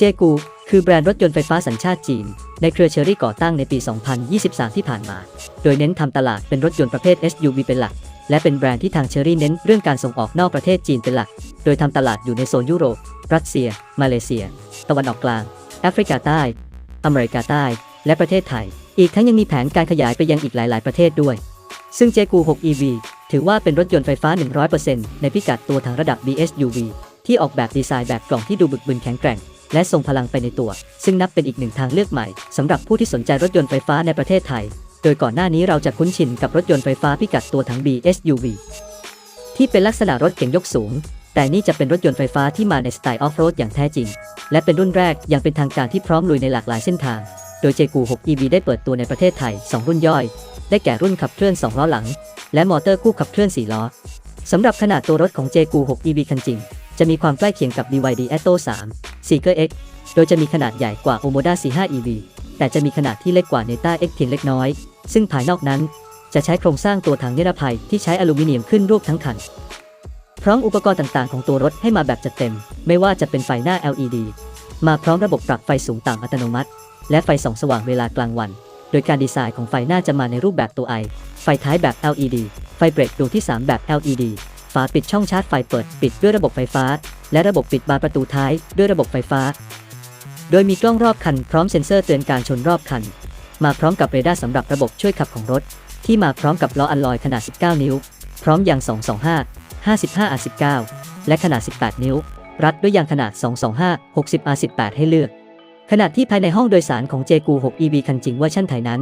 เจกู คือแบรนด์รถยนต์ไฟฟ้าสัญชาติจีน ในเครือเชอรี่ก่อตั้งในปี 2023 ที่ผ่านมา โดยเน้นทำตลาดเป็นรถยนต์ประเภท SUV เป็นหลัก และเป็นแบรนด์ที่ทางเชอรี่เน้นเรื่องการส่งออกนอกประเทศจีนเป็นหลัก โดยทำตลาดอยู่ในโซนยุโรป รัสเซีย มาเลเซีย ตะวันออกกลาง แอฟริกาใต้ อเมริกาใต้ และประเทศไทย อีกทั้งยังมีแผนการขยายไปยังอีกหลาย ๆ ประเทศด้วย ซึ่งเจกู 6 EV ถือว่าเป็นรถยนต์ไฟฟ้า 100%ในพิกัดตัวถังระดับ BSUV ที่ออกแบบดีไซน์แบบกล่องที่ดูบึกบึนแข็งแกร่ง และทรงพลังไปในตัว ซึ่งนับเป็นอีกหนึ่งทางเลือกใหม่สำหรับผู้ที่สนใจรถยนต์ไฟฟ้าในประเทศไทย โดยก่อนหน้านี้เราจะคุ้นชินกับรถยนต์ไฟฟ้าพิกัดตัวถัง BSUV ที่เป็นลักษณะรถเก๋งยกสูง แต่นี่จะเป็นรถยนต์ไฟฟ้าที่มาในสไตล์ออฟโรดอย่างแท้จริง และเป็นรุ่นแรกอย่างเป็นทางการที่พร้อมลุยในหลากหลายเส้นทาง โดยเจกู6 EV ได้เปิดตัวในประเทศไทย 2 รุ่นย่อย ได้แก่รุ่นขับเคลื่อน 2 ล้อหลัง และมอเตอร์คู่ขับเคลื่อน 4 ล้อสำหรับขนาดตัวรถของ J-Gu 6 EV คันจริง จะมีความใกล้เคียงกับ BYD Atto 3 Seeker X โดยจะมีขนาดใหญ่กว่า Omoda C5 EV แต่จะมีขนาดที่เล็กกว่า Neta X เพียงเล็กน้อย ซึ่งภายนอกนั้น จะใช้โครงสร้างตัวถังนิรภัยที่ใช้อลูมิเนียมขึ้นรูปทั้งคัน พร้อมอุปกรณ์ต่างๆ ของตัวรถให้มาแบบจัดเต็ม ไม่ว่าจะเป็นไฟหน้า LED มาพร้อมระบบปรับไฟสูงต่ำอัตโนมัติ และไฟส่องสว่างเวลากลางวัน โดยการดีไซน์ของไฟหน้าจะมาในรูปแบบตัว I ไฟท้ายแบบ LED ไฟเบรกดวงที่ 3 แบบ LED าปิดช่องชาร์จไฟเปิดปิดด้วยระบบไฟฟ้า และระบบปิดบานประตูท้ายด้วยระบบไฟฟ้า โดยมีกล้องรอบคันพร้อมเซ็นเซอร์เตือนการชนรอบคัน มาพร้อมกับเรดาร์สำหรับระบบช่วยขับของรถ ที่มาพร้อมกับล้ออัลลอยขนาด 19 นิ้ว พร้อมยาง 225 55 R19 และขนาด 18 นิ้ว รัดด้วยยางขนาด 225 60 R18 ให้เลือก ขณะที่ภายในห้องโดยสารของ J-Gu 6 EV คันจริงเวอร์ชันไทยนั้น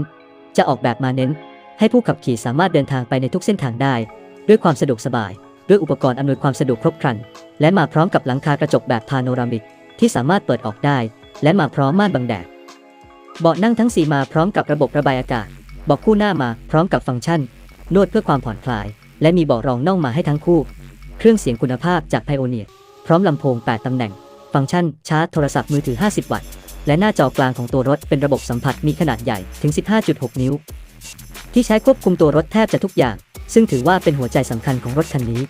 จะออกแบบมาเน้น ให้ผู้ขับขี่สามารถเดินทางไปในทุกเส้นทางได้ ด้วยความสะดวกสบาย ด้วยอุปกรณ์อำนวยความสะดวกครบครัน และมาพร้อมกับหลังคากระจกแบบพาโนรามิก ที่สามารถเปิดออกได้ และมาพร้อมม่านบังแดดเบาะนั่งทั้ง 4 มาพร้อมกับระบบระบายอากาศเบาะคู่หน้ามาพร้อมกับฟังก์ชัน นวดเพื่อความผ่อนคลาย และมีเบาะรองน่องมาให้ทั้งคู่ เครื่องเสียงคุณภาพจากไพโอเนียพร้อมลำโพง 8 ตำแหน่ง ฟังก์ชัน ชาร์จโทรศัพท์มือถือ 50 วัตต์ และหน้าจอกลางของตัวรถเป็นระบบสัมผัสมีขนาดใหญ่ถึง 15.6 นิ้ว ที่ใช้ควบคุมตัวรถแทบจะทุกอย่าง ซึ่งถือว่าเป็นหัวใจสำคัญของรถคันนี้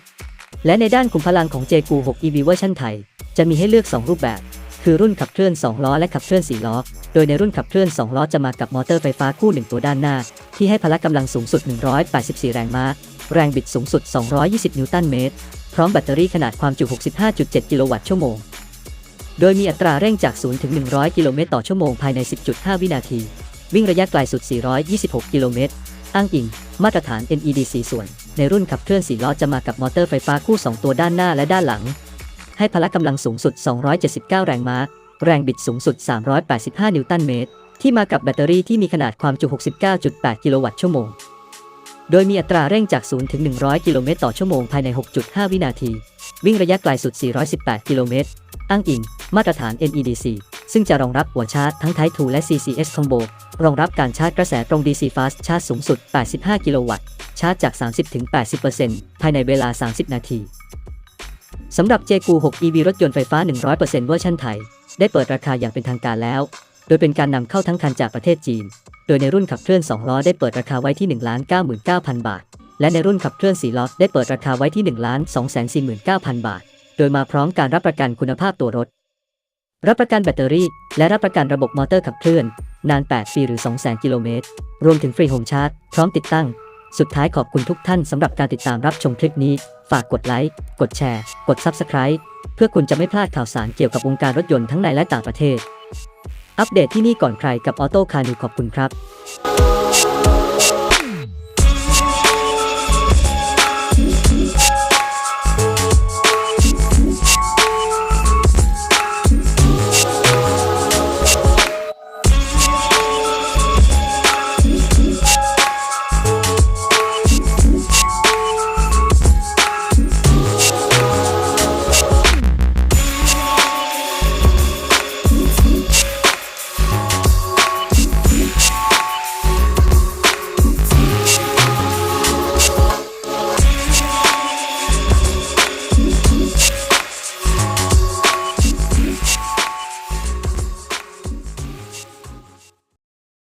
และในด้านขุมพลังของ J-Gu 6 EV เวอร์ชันไทย จะมีให้เลือก 2 รูปแบบ คือรุ่นขับเคลื่อน 2 ล้อและขับเคลื่อน 4 ล้อ โดยในรุ่นขับเคลื่อน 2 ล้อจะมากับมอเตอร์ไฟฟ้าคู่ 1 ตัวด้านหน้า ที่ให้พละกำลังสูงสุด 184 แรงม้า แรงบิดสูงสุด 220 นิวตันเมตร พร้อมแบตเตอรี่ขนาดความจุ 65.7 กิโลวัตต์ชั่วโมง โดยมีอัตราเร่งจาก 0 ถึง 100 กิโลเมตรต่อชั่วโมงภายใน 10.5 วินาที วิ่งระยะไกลสุด 426 กิโลเมตร อ้างอิง มาตรฐาน NEDC ส่วน ในรุ่นขับเคลื่อน4ล้อจะมากับมอเตอร์ไฟฟ้าคู่ 2 ตัวด้านหน้าและด้านหลัง ให้พละกำลังสูงสุด 279 แรงม้า แรงบิดสูงสุด 385 นิวตันเมตร ที่มากับแบตเตอรี่ที่มีขนาดความจุ 69.8 กิโลวัตต์ชั่วโมง โดยมีอัตราเร่งจาก 0 ถึง 100 กิโลเมตรต่อชั่วโมงภายใน 6.5 วินาที วิ่งระยะไกลสุด 418 กิโลเมตร อ้างอิง มาตรฐาน NEDC ซึ่งจะรองรับหัวชาร์จทั้ง Type 2 และ CCS Combo รองรับการชาร์จกระแสตรง DC Fast ชาร์จสูงสุด 85 กิโลวัตต์ ชาร์จจาก 30-80%ภายในเวลา 30 นาที สำหรับ JG6 EV รถยนต์ไฟฟ้า 100%เวอร์ชันไทย ได้เปิดราคาอย่างเป็นทางการแล้ว โดยเป็นการนำเข้าทั้งคันจากประเทศจีน โดยในรุ่นขับเคลื่อน 2 ล้อได้เปิดราคาไว้ที่ 1,99,000 บาท และในรุ่นขับเคลื่อน 4 ล้อได้เปิดราคาไว้ที่ 1,249,000 บาท โดยมาพร้อมการรับประกันคุณภาพตัวรถ รับประกันแบตเตอรี่ และรับประกันระบบมอเตอร์ขับเคลื่อน นาน 8 ปีหรือ 200,000 กิโลเมตร รวมถึงฟรีโฮมชาร์จ พร้อมติดตั้ง สุดท้ายขอบคุณทุกท่านสำหรับการติดตามรับชมคลิปนี้ ฝากกดไลค์ กดแชร์ กด Subscribe เพื่อคุณจะไม่พลาดข่าวสารเกี่ยวกับวงการรถยนต์ทั้งในและต่างประเทศ อัปเดตที่นี่ก่อนใครกับออโต้คาร์นิวขอบคุณครับ